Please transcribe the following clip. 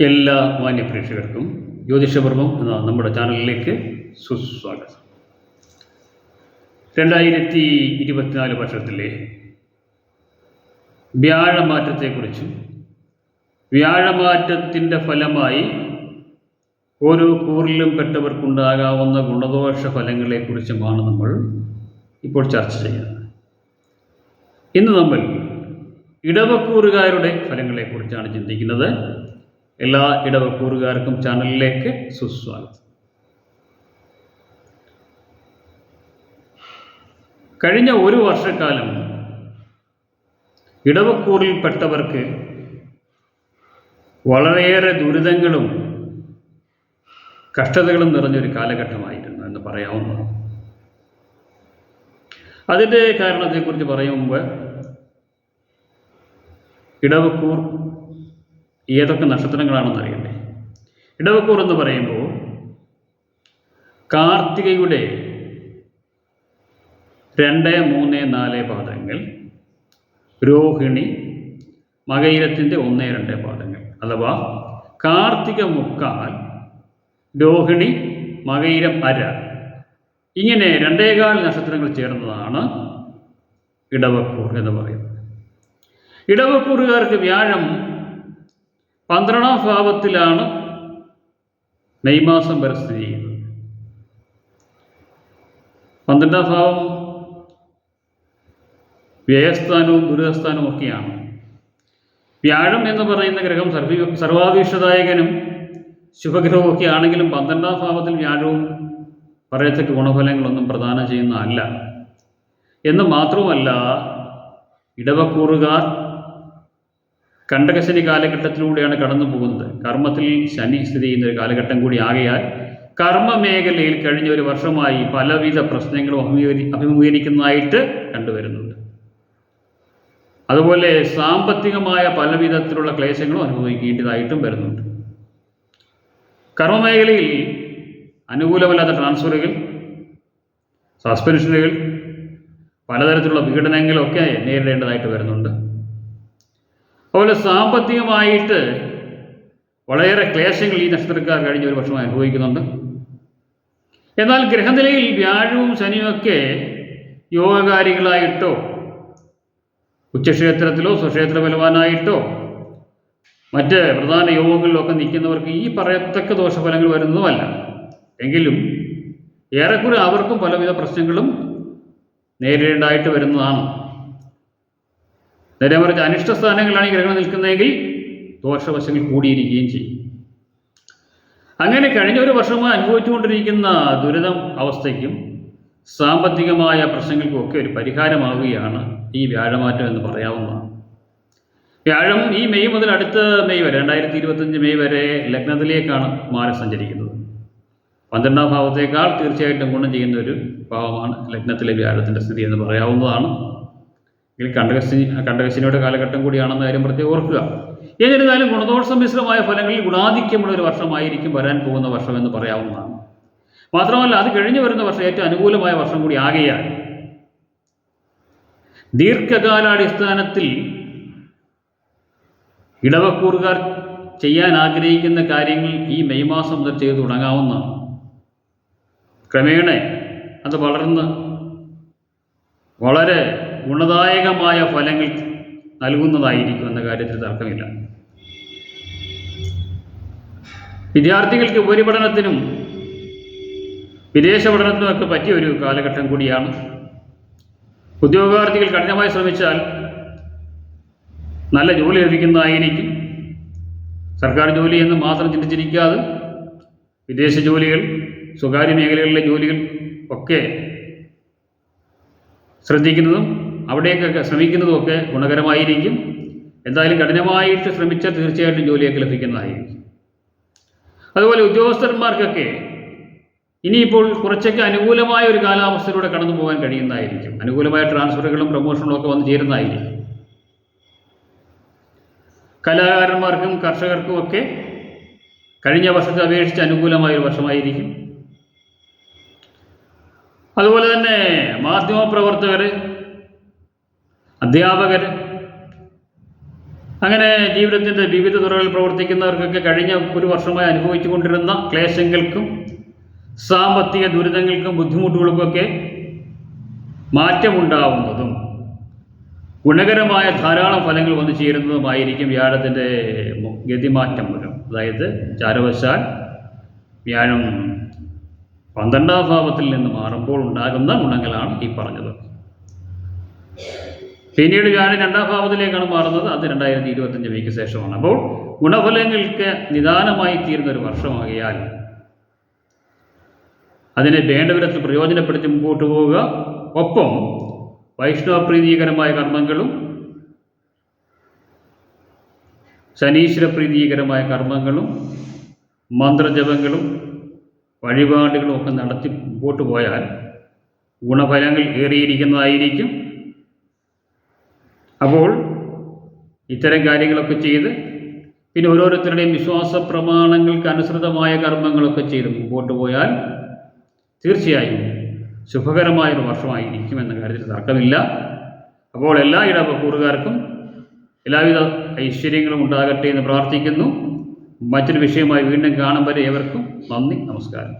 എല്ലാ മാന്യ പ്രേക്ഷകർക്കും ജ്യോതിഷപർവം എന്ന നമ്മുടെ ചാനലിലേക്ക് സുസ്വാഗതം. രണ്ടായിരത്തി ഇരുപത്തിനാല് വർഷത്തിലെ വ്യാഴമാറ്റത്തെക്കുറിച്ചും വ്യാഴമാറ്റത്തിന്റെ ഫലമായി ഓരോ കൂറിലും പെട്ടവർക്കുണ്ടാകാവുന്ന ഗുണദോഷ ഫലങ്ങളെക്കുറിച്ചുമാണ് നമ്മൾ ഇപ്പോൾ ചർച്ച ചെയ്യുന്നത്. ഇന്ന് നമ്മൾ ഇടവക്കൂറുകാരുടെ ഫലങ്ങളെക്കുറിച്ചാണ് ചിന്തിക്കുന്നത്. എല്ലാ ഇടവക്കൂറുകാർക്കും ചാനലിലേക്ക് സുസ്വാഗതം. കഴിഞ്ഞ ഒരു വർഷക്കാലം ഇടവക്കൂറിൽപ്പെട്ടവർക്ക് വളരെയേറെ ദുരിതങ്ങളും കഷ്ടതകളും നിറഞ്ഞൊരു കാലഘട്ടമായിരുന്നു എന്ന് പറയാവുന്നതാണ് അതിന്റെ കാരണത്തെക്കുറിച്ച് പറയും മുമ്പ് ഇടവക്കൂർ ഏതൊക്കെ നക്ഷത്രങ്ങളാണെന്ന് അറിയണ്ടേ ഇടവക്കൂർ എന്ന് പറയുമ്പോൾ കാർത്തികയുടെ രണ്ട് മൂന്ന് നാല് പാദങ്ങൾ രോഹിണി മകയിരത്തിന്റെ ഒന്ന് രണ്ട് പാദങ്ങൾ. അഥവാ കാർത്തിക മുക്കാൽ രോഹിണി മകയിരം അര. ഇങ്ങനെ രണ്ടേകാൽ നക്ഷത്രങ്ങൾ ചേർന്നതാണ് ഇടവക്കൂർ എന്ന് പറയുന്നത്. ഇടവക്കൂറുകാർക്ക് വ്യാഴം പന്ത്രണ്ടാം ഭാവത്തിലാണ് മെയ് മാസം വരെ സ്ഥിതി ചെയ്യുന്നത്. പന്ത്രണ്ടാം ഭാവം വ്യയസ്ഥാനവും ദുരിതസ്ഥാനവും ഒക്കെയാണ്. വ്യാഴം എന്ന് പറയുന്ന ഗ്രഹം സർവീ സർവാഭീഷ്ടദായകനും ശുഭഗ്രഹവും ഒക്കെ ആണെങ്കിലും പന്ത്രണ്ടാം ഭാവത്തിൽ വ്യാഴവും പറയത്തക്ക ഗുണഫലങ്ങളൊന്നും പ്രദാനം ചെയ്യുന്നതല്ല. എന്ന് മാത്രമല്ല ഇടവക്കൂറുകാർ കണ്ടകശനി കാലഘട്ടത്തിലൂടെയാണ് കടന്നു പോകുന്നത്. കർമ്മത്തിൽ ശനി സ്ഥിതി ചെയ്യുന്ന ഒരു കാലഘട്ടം കൂടി ആകയാൽ കർമ്മ മേഖലയിൽ കഴിഞ്ഞ ഒരു വർഷമായി പലവിധ പ്രശ്നങ്ങളും അഭിമുഖീകരി അഭിമുഖീകരിക്കുന്നതായിട്ട് കണ്ടുവരുന്നുണ്ട്. അതുപോലെ സാമ്പത്തികമായ പലവിധത്തിലുള്ള ക്ലേശങ്ങളും അനുഭവിക്കേണ്ടതായിട്ടും വരുന്നുണ്ട്. കർമ്മമേഖലയിൽ അനുകൂലമല്ലാത്ത ട്രാൻസ്ഫറുകൾ സസ്പെൻഷനുകൾ പലതരത്തിലുള്ള പീഡനങ്ങളൊക്കെ നേരിടേണ്ടതായിട്ട് വരുന്നുണ്ട്. അതുപോലെ സാമ്പത്തികമായിട്ട് വളരെയേറെ ക്ലേശങ്ങൾ ഈ നക്ഷത്രക്കാർ കഴിഞ്ഞ ഒരു വർഷം അനുഭവിക്കുന്നുണ്ട്. എന്നാൽ ഗ്രഹനിലയിൽ വ്യാഴവും ശനിയുമൊക്കെ യോഗകാരികളായിട്ടോ ഉച്ചക്ഷേത്രത്തിലോ സുക്ഷേത്ര ബലവാനായിട്ടോ മറ്റ് പ്രധാന യോഗങ്ങളിലൊക്കെ നിൽക്കുന്നവർക്ക് ഈ പറയത്തക്ക ദോഷഫലങ്ങൾ വരുന്നതുമല്ല എങ്കിലും ഏറെക്കുറെ അവർക്കും പലവിധ പ്രശ്നങ്ങളും നേരിടേണ്ടതായിട്ട് വരുന്നതാണ്. നേരെ മറിച്ച് അനിഷ്ട സ്ഥാനങ്ങളിലാണ് ഈ ഗ്രഹണം നിൽക്കുന്നതെങ്കിൽ ദോഷവശങ്ങൾ കൂടിയിരിക്കുകയും ചെയ്യും. അങ്ങനെ കഴിഞ്ഞ ഒരു വർഷമായി അനുഭവിച്ചുകൊണ്ടിരിക്കുന്ന ദുരിതം അവസ്ഥയ്ക്കും സാമ്പത്തികമായ പ്രശ്നങ്ങൾക്കും ഒക്കെ ഒരു പരിഹാരമാവുകയാണ് ഈ വ്യാഴമാറ്റം എന്ന് പറയാവുന്നതാണ്. വ്യാഴം ഈ മെയ് മുതൽ അടുത്ത മെയ് വരെ രണ്ടായിരത്തി ഇരുപത്തഞ്ച് മെയ് വരെ ലഗ്നത്തിലേക്കാണ് മാറി സഞ്ചരിക്കുന്നത്. പന്ത്രണ്ടാം ഭാവത്തേക്കാൾ തീർച്ചയായിട്ടും ഗുണം ചെയ്യുന്ന ഒരു ഭാവമാണ് ലഗ്നത്തിലെ വ്യാഴത്തിന്റെ സ്ഥിതി എന്ന് പറയാവുന്നതാണ്. ഇതിൽ കണ്ടകശി കണ്ടകശിനിയുടെ കാലഘട്ടം കൂടിയാണെന്ന കാര്യം പ്രത്യേകം ഓർക്കുക. എന്നിരുന്നാലും ഗുണദോഷ മിശ്രമായ ഫലങ്ങളിൽ ഗുണാധിക്യമുള്ള ഒരു വർഷമായിരിക്കും വരാൻ പോകുന്ന വർഷം എന്ന് പറയാവുന്നതാണ്. മാത്രമല്ല അത് കഴിഞ്ഞു വരുന്ന വർഷം ഏറ്റവും അനുകൂലമായ വർഷം കൂടി ആകെയാണ് ദീർഘകാലാടിസ്ഥാനത്തിൽ ഇടവക്കൂറുകാർ ചെയ്യാൻ ആഗ്രഹിക്കുന്ന കാര്യങ്ങൾ ഈ മെയ് മാസം മുതൽ ചെയ്തു തുടങ്ങാവുന്നതാണ് ക്രമേണ അത് വളർന്ന് വളരെ ഗുണദായകമായ ഫലങ്ങൾ നൽകുന്നതായിരിക്കും എന്ന കാര്യത്തിൽ തർക്കമില്ല. വിദ്യാർത്ഥികൾക്ക് ഉപരിപഠനത്തിനും വിദേശ പഠനത്തിനും ഒക്കെ പറ്റിയ ഒരു കാലഘട്ടം കൂടിയാണ്. ഉദ്യോഗാർത്ഥികൾ കഠിനമായി ശ്രമിച്ചാൽ നല്ല ജോലി ലഭിക്കുന്നതായിരിക്കും. സർക്കാർ ജോലി എന്ന് മാത്രം ചിന്തിച്ചിരിക്കാതെ വിദേശ ജോലികൾ സ്വകാര്യ മേഖലകളിലെ ജോലികൾ ഒക്കെ ശ്രദ്ധിക്കുന്നതും അവിടേക്കൊക്കെ ശ്രമിക്കുന്നതുമൊക്കെ ഗുണകരമായിരിക്കും. എന്തായാലും കഠിനമായിട്ട് ശ്രമിച്ചാൽ തീർച്ചയായിട്ടും ജോലിയൊക്കെ ലഭിക്കുന്നതായിരിക്കും. അതുപോലെ ഉദ്യോഗസ്ഥന്മാർക്കൊക്കെ ഇനിയിപ്പോൾ കുറച്ചൊക്കെ അനുകൂലമായ ഒരു കാലാവസ്ഥയിലൂടെ കടന്നു പോകാൻ കഴിയുന്നതായിരിക്കും. അനുകൂലമായ ട്രാൻസ്ഫറുകളും പ്രൊമോഷനുകളും ഒക്കെ വന്ന് ചേരുന്നതായിരിക്കും. കലാകാരന്മാർക്കും കർഷകർക്കും ഒക്കെ കഴിഞ്ഞ വർഷത്തെ അപേക്ഷിച്ച് അനുകൂലമായ ഒരു വർഷമായിരിക്കും. അതുപോലെ തന്നെ മാധ്യമപ്രവർത്തകർ അധ്യാപകർ അങ്ങനെ ജീവിതത്തിന്റെ വിവിധ തുറകളിൽ പ്രവർത്തിക്കുന്നവർക്കൊക്കെ കഴിഞ്ഞ ഒരു വർഷമായി അനുഭവിച്ചു കൊണ്ടിരുന്ന ക്ലേശങ്ങൾക്കും സാമ്പത്തിക ദുരിതങ്ങൾക്കും ബുദ്ധിമുട്ടുകൾക്കൊക്കെ മാറ്റമുണ്ടാവുന്നതും ഗുണകരമായ ധാരാളം ഫലങ്ങൾ വന്നു ചേരുന്നതുമായിരിക്കും വ്യാഴത്തിന്റെ ഗതിമാറ്റം മൂലം. അതായത് ചാരവശാൽ വ്യാഴം പന്ത്രണ്ടാം ഭാവത്തിൽ നിന്ന് മാറുമ്പോൾ ഉണ്ടാകുന്ന ഗുണങ്ങളാണ് ഈ പറഞ്ഞത്. പിന്നീട് വ്യാഴം രണ്ടാം ഭാവത്തിലേക്കാണ് മാറുന്നത്. അത് രണ്ടായിരത്തി ഇരുപത്തഞ്ച് വീക്ക് ശേഷമാണ്. അപ്പോൾ ഗുണഫലങ്ങൾക്ക് നിദാനമായി തീരുന്ന ഒരു വർഷമാകിയാൽ അതിനെ വേണ്ട പ്രയോജനപ്പെടുത്തി മുമ്പോട്ട് പോവുക. ഒപ്പം വൈഷ്ണവപ്രീതികരമായ കർമ്മങ്ങളും ശനീശ്വര പ്രീതികരമായ കർമ്മങ്ങളും മന്ത്രജപങ്ങളും വഴിപാടുകളും ഒക്കെ നടത്തി മുമ്പോട്ട് പോയാൽ ഗുണഫലങ്ങൾ ഏറിയിരിക്കുന്നതായിരിക്കും. അപ്പോൾ ഇത്തരം കാര്യങ്ങളൊക്കെ ചെയ്ത് പിന്നെ ഓരോരുത്തരുടെയും വിശ്വാസ പ്രമാണങ്ങൾക്ക് അനുസൃതമായ കർമ്മങ്ങളൊക്കെ ചെയ്ത് മുമ്പോട്ട് പോയാൽ തീർച്ചയായും ശുഭകരമായൊരു വർഷമായിരിക്കും എന്ന കാര്യത്തിൽ തർക്കമില്ല. അപ്പോൾ എല്ലാ ഇടവക്കൂറുകാർക്കും എല്ലാവിധ ഐശ്വര്യങ്ങളും ഉണ്ടാകട്ടെ എന്ന് പ്രാർത്ഥിക്കുന്നു. മറ്റൊരു വിഷയമായി വീണ്ടും കാണും വരെ ഏവർക്കും നന്ദി നമസ്കാരം.